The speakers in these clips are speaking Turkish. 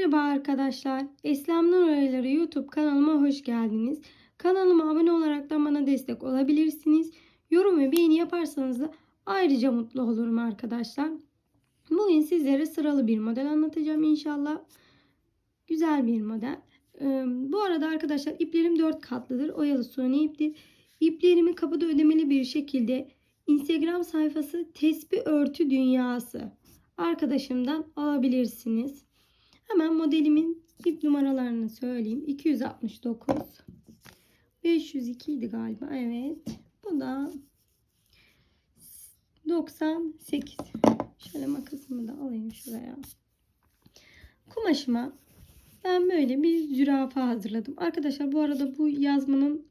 Merhaba arkadaşlar. Eslam Nur Oyaları YouTube kanalıma hoş geldiniz. Kanalıma abone olarak da bana destek olabilirsiniz. Yorum ve beğeni yaparsanız da ayrıca mutlu olurum arkadaşlar. Bugün sizlere sıralı bir model anlatacağım inşallah. Güzel bir model. Ee, Bu arada arkadaşlar iplerim 4 katlıdır. Oyalı suni iptir. İplerimi kapıda ödemeli bir şekilde Instagram sayfası Tesbih Örtü Dünyası arkadaşımdan alabilirsiniz. Hemen modelimin ip numaralarını söyleyeyim. 269 502 idi galiba. Evet. Bu da 98. Şöyle makasımı da alayım şuraya. Kumaşıma ben böyle bir zürafa hazırladım. Arkadaşlar bu arada bu yazmanın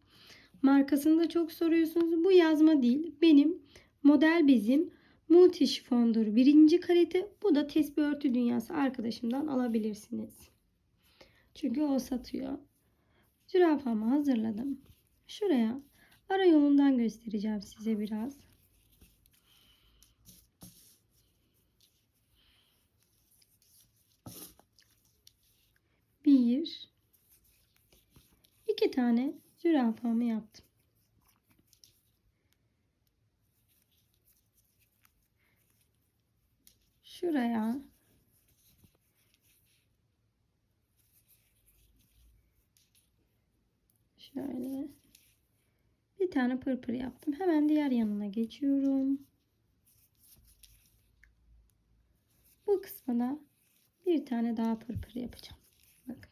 markasını da çok soruyorsunuz. Bu yazma değil. Benim model bezim multi şifondur. Birinci kalite. Bu da tesbih örtü dünyası arkadaşımdan alabilirsiniz. Çünkü o satıyor. Zürafamı hazırladım. Şuraya ara yolundan göstereceğim size biraz. Bir, iki tane zürafamı yaptım. Şuraya şöyle bir tane pırpır yaptım. Hemen diğer yanına geçiyorum. Bu kısmına bir tane daha pırpır yapacağım. Bakın.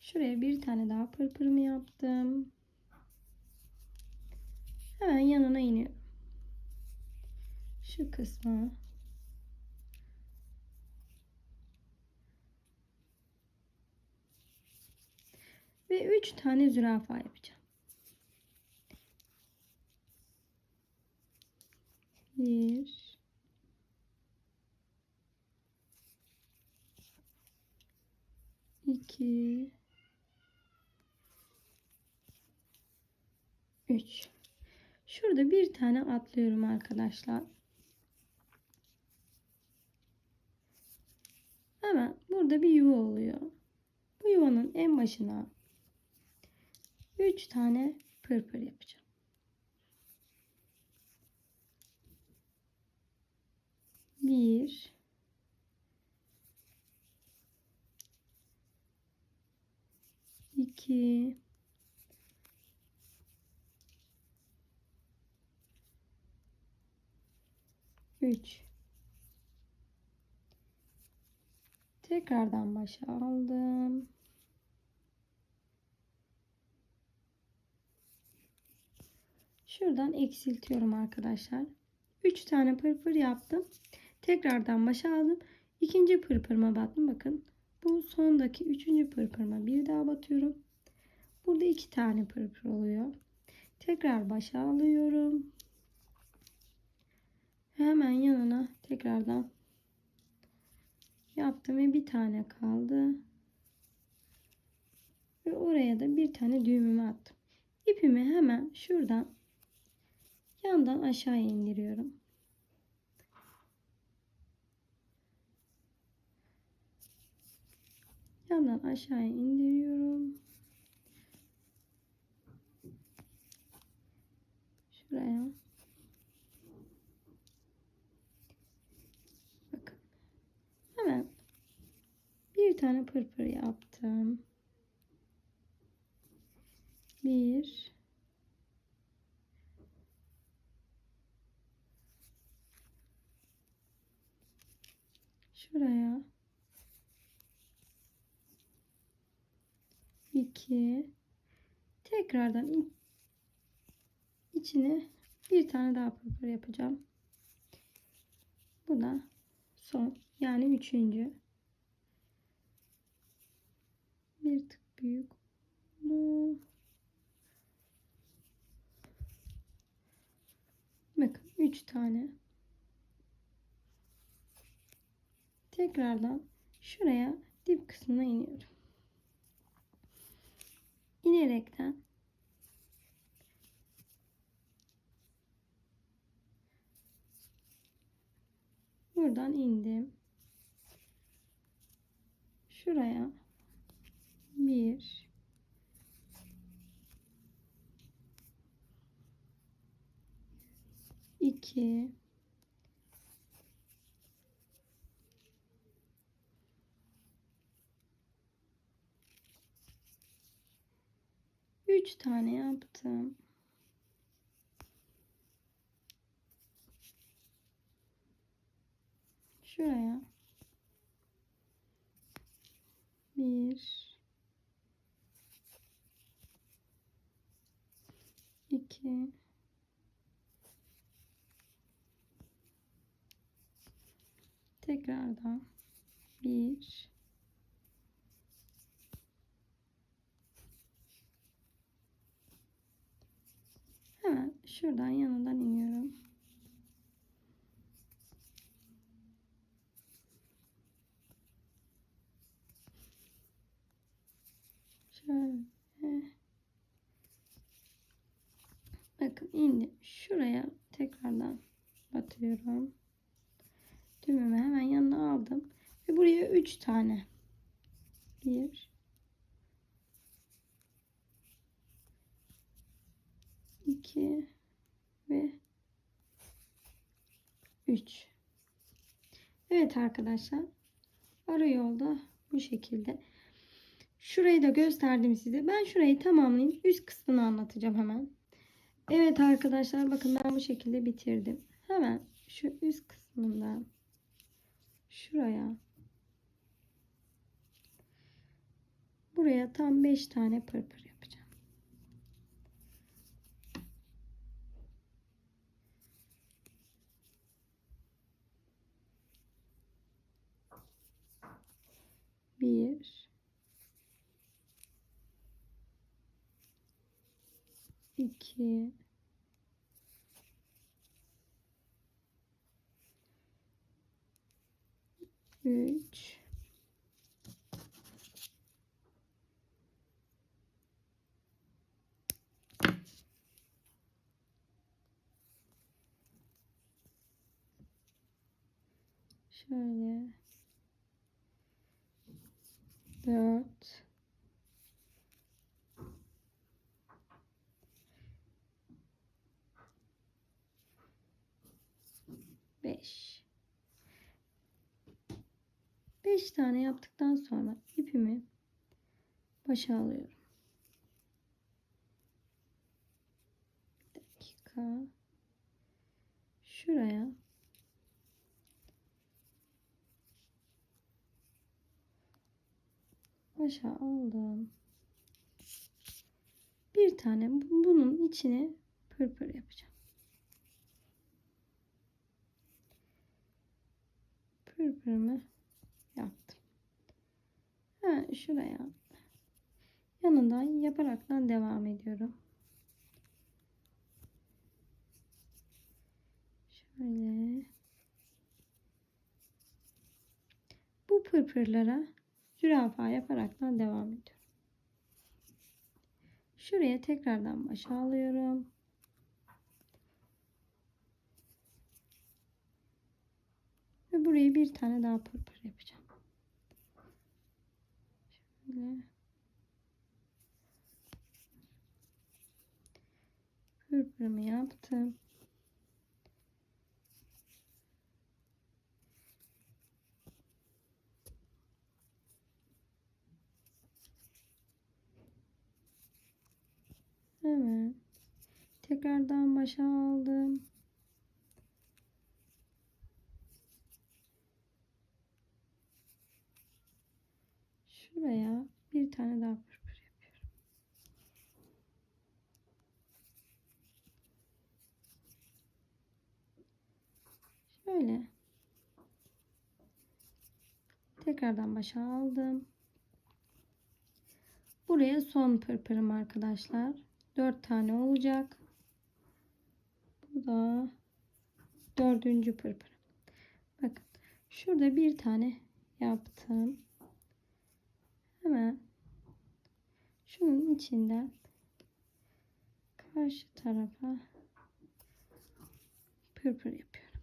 Şuraya bir tane daha pırpırımı yaptım. Hemen yanına iniyorum. Şu kısma ve 3 tane zürafa yapacağım. Bir, iki, üç. Şurada bir tane atlıyorum arkadaşlar. Hemen burada bir yuva oluyor. Bu yuvanın en başına 3 tane pırpır yapacağım. Bir, iki, üç. Tekrardan başa aldım. Şuradan eksiltiyorum arkadaşlar. 3 tane pırpır yaptım. Tekrardan başa aldım. İkinci pırpırıma battım. Bakın bu sondaki üçüncü pırpırıma bir daha batıyorum. Burada iki tane pırpır oluyor. Tekrar başa alıyorum. Hemen yanına tekrardan yaptım ve bir tane kaldı. Ve oraya da bir tane düğümümü attım. İpimi hemen şuradan yandan aşağı indiriyorum. Yandan aşağı indiriyorum. Şuraya. Bakın. Hemen bir tane pırpır yaptım. Bir, şuraya iki tekrardan içine bir tane daha pırpır yapacağım. Bu da son yani üçüncü. Bir tık büyük. Bakın üç tane. Tekrardan şuraya dip kısmına iniyorum. İnerekten buradan indim. şuraya bir iki 3 tane yaptım. Şuraya. 1 2 Tekrardan 1 şuradan yanından iniyorum. Şöyle. Bakın indi. Şuraya tekrardan batıyorum. Düğümümü hemen yanına aldım. Ve buraya 3 tane. 1 2 ve 3. Evet arkadaşlar. Ara yolda bu şekilde. Şurayı da gösterdim size. Ben şurayı tamamlayayım. Üst kısmını anlatacağım hemen. Evet arkadaşlar bakın ben bu şekilde bitirdim. Hemen şu üst kısmından şuraya buraya tam 5 tane pırpır yapacağım. Bir. İki. Üç. Şöyle dört 5 5 tane yaptıktan sonra ipimi başa alıyorum. Bir dakika. Şuraya başa aldım. Bir tane bunun içine pırpır yapacağım. pırpırımı yaptım. Ha, şuraya yanından yaparaktan devam ediyorum. Şöyle bu pırpırlara zürafa yaparaktan devam ediyorum. Şuraya tekrardan başa alıyorum. Ve buraya bir tane daha pırpır yapacağım. Şöyle. Pırpırımı yaptım. Evet. Tekrardan başa aldım. Şuraya bir tane daha pırpır yapıyorum. Şöyle. Tekrardan başa aldım. Buraya son pırpırım arkadaşlar. 4 tane olacak. Da dördüncü pırpır. Bakın şurada bir tane yaptım. Hemen şunun içinden karşı tarafa pırpır yapıyorum.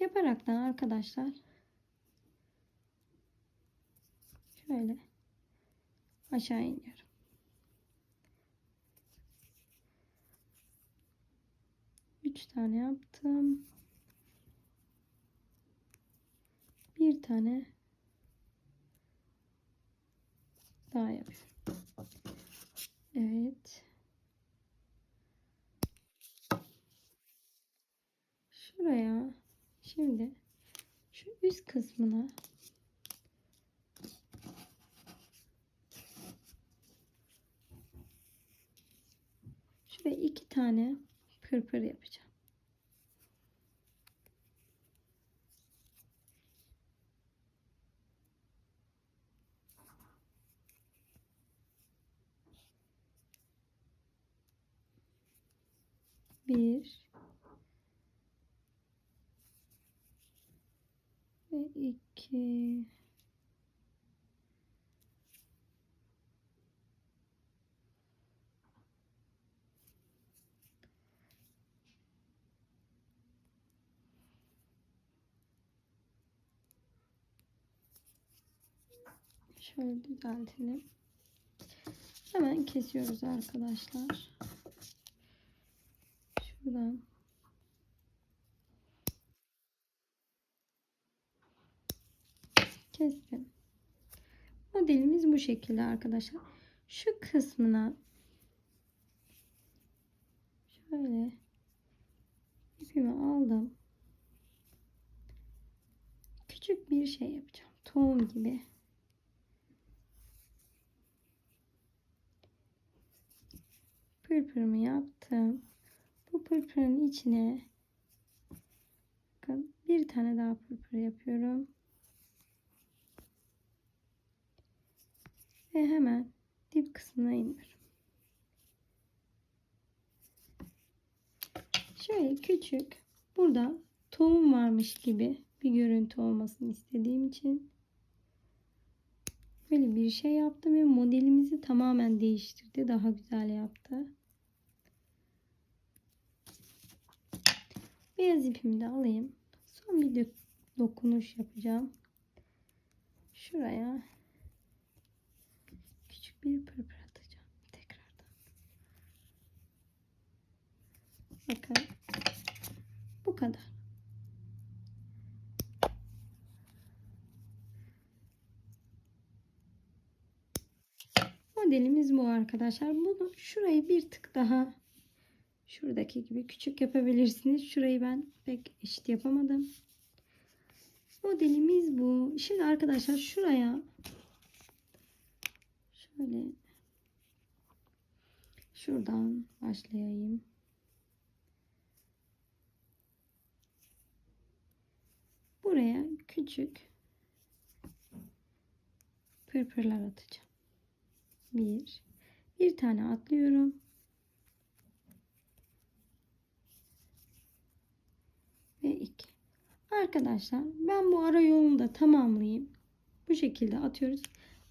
Yaparaktan arkadaşlar şöyle aşağı iniyorum. Üç tane yaptım. Bir tane daha yapıyorum. Evet. Şuraya şimdi şu üst kısmına şuraya iki tane pırpır yapacağım. Bir ve iki Şöyle düzeltelim. Hemen kesiyoruz arkadaşlar. Şuradan kestim. Modelimiz bu şekilde arkadaşlar. Şu kısmına şöyle ipimi aldım. Küçük bir şey yapacağım. Tohum gibi. Pırpırımı yaptım. Bu pırpırın içine bakın bir tane daha pırpır yapıyorum. Ve hemen dip kısmına iniyorum. Şöyle küçük burada tohum varmış gibi bir görüntü olmasını istediğim için böyle bir şey yaptım ve modelimizi tamamen değiştirdi. Daha güzel yaptı. Beyaz ipimi de alayım. Son bir dokunuş yapacağım. Şuraya küçük bir pırpır atacağım. Tekrardan. Bakın. Bu kadar. Modelimiz bu arkadaşlar. Bunu şurayı bir tık daha şuradaki gibi küçük yapabilirsiniz. Şurayı ben pek eşit yapamadım. Modelimiz bu. Şimdi arkadaşlar şuraya şöyle şuradan başlayayım. Buraya küçük pırpırlar atacağım. Bir, bir tane atlıyorum. Ve iki. Arkadaşlar ben bu ara yolunu da tamamlayayım. Bu şekilde atıyoruz.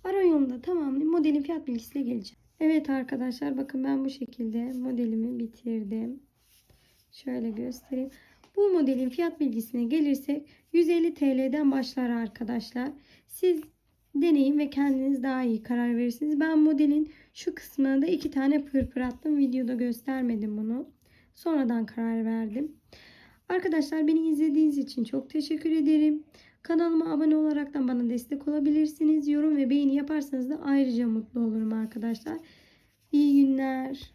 Ara yolunu da tamamlayayım. Modelin fiyat bilgisiyle geleceğim. Evet arkadaşlar bakın ben bu şekilde modelimi bitirdim. Şöyle göstereyim. Bu modelin fiyat bilgisine gelirsek 150 TL'den başlar arkadaşlar. Siz deneyin ve kendiniz daha iyi karar verirsiniz. Ben modelin şu kısmına da iki tane pırpır attım. Videoda göstermedim bunu. Sonradan karar verdim. Arkadaşlar beni izlediğiniz için çok teşekkür ederim. Kanalıma abone olaraktan bana destek olabilirsiniz. Yorum ve beğeni yaparsanız da ayrıca mutlu olurum arkadaşlar. İyi günler.